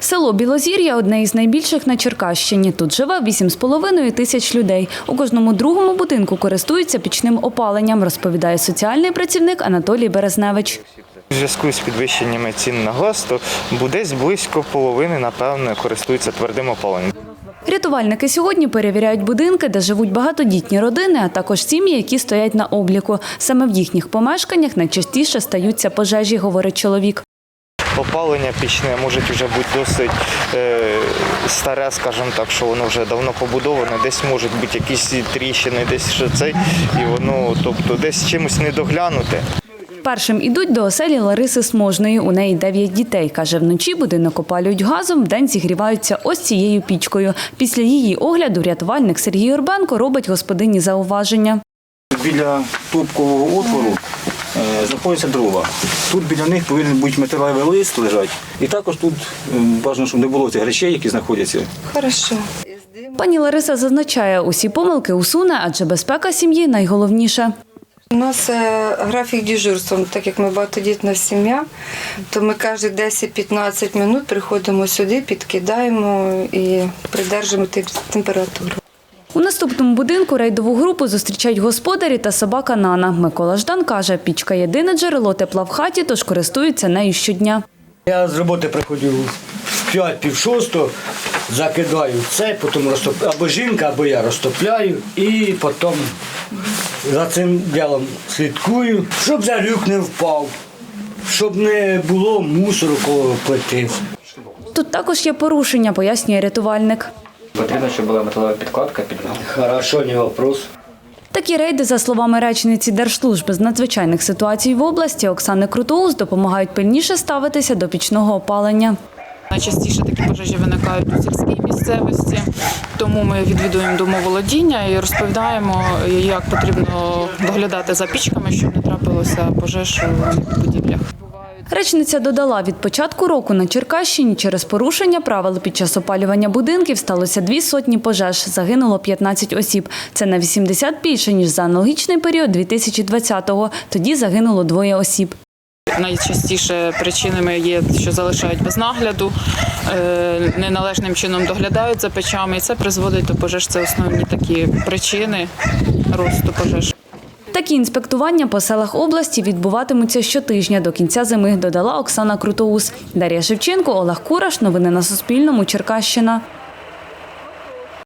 Село Білозір'я одне із найбільших на Черкащині. Тут живе 8,5 тисяч людей. У кожному другому будинку користуються пічним опаленням, розповідає соціальний працівник Анатолій Березневич. У зв'язку з підвищеннями цін на газ, то десь близько половини, напевно, користуються твердим опаленням. Рятувальники сьогодні перевіряють будинки, де живуть багатодітні родини, а також сім'ї, які стоять на обліку. Саме в їхніх помешканнях найчастіше стаються пожежі, говорить чоловік. Опалення пічне може вже бути досить е, старе, скажімо так, що воно вже давно побудоване, десь можуть бути якісь тріщини, десь що цей, і воно, тобто, десь чимось не доглянути. Першим ідуть до оселі Лариси Сможної. У неї дев'ять дітей. Каже, вночі будинок опалюють газом, вдень зігріваються ось цією пічкою. Після її огляду рятувальник Сергій Орбенко робить господині зауваження. Біля топкового отвору е, знаходяться дрова. Тут біля них повинен бути металевий лист лежать. І також тут бажано, щоб не було цих речей, які знаходяться. Хорошо. Пані Лариса зазначає, усі помилки усуне, адже безпека сім'ї найголовніше. У нас е, графік дежурства, так як ми багатодітна сім'я, то ми кожні 10-15 минут приходимо сюди, підкидаємо і придержуємо температуру. У наступному будинку рейдову групу зустрічають господарі та собака Нана. Микола Ждан каже, пічка єдине джерело тепла в хаті, тож користуються нею щодня. Я з роботи приходжу в 5 пів шостого, закидаю це, потім розтоп... або жінка, або я розтопляю і потім за цим ділом слідкую, щоб за люк не впав, щоб не було мусору коло плити. Тут також є порушення, пояснює рятувальник. Потрібно, щоб була металева підкладка під ногу. Хорошо, не вопрос. Такі рейди, за словами речниці Держслужби з надзвичайних ситуацій в області Оксани Крутоус, допомагають пильніше ставитися до пічного опалення. Найчастіше такі пожежі виникають у сільській місцевості, тому ми відвідуємо домоволодіння і розповідаємо, як потрібно доглядати за пічками, щоб не трапилося пожеж у будівлях. Речниця додала, від початку року на Черкащині через порушення правил під час опалювання будинків сталося дві сотні пожеж, загинуло 15 осіб. Це на 80 більше, ніж за аналогічний період 2020-го. Тоді загинуло двоє осіб. Найчастіше причинами є, що залишають без нагляду, е, неналежним чином доглядають за печами, і це призводить до пожеж. Це основні такі причини росту пожеж. Такі інспектування по селах області відбуватимуться щотижня до кінця зими, додала Оксана Крутоус. Дар'я Шевченко, Олег Кураш. Новини на Суспільному. Черкащина.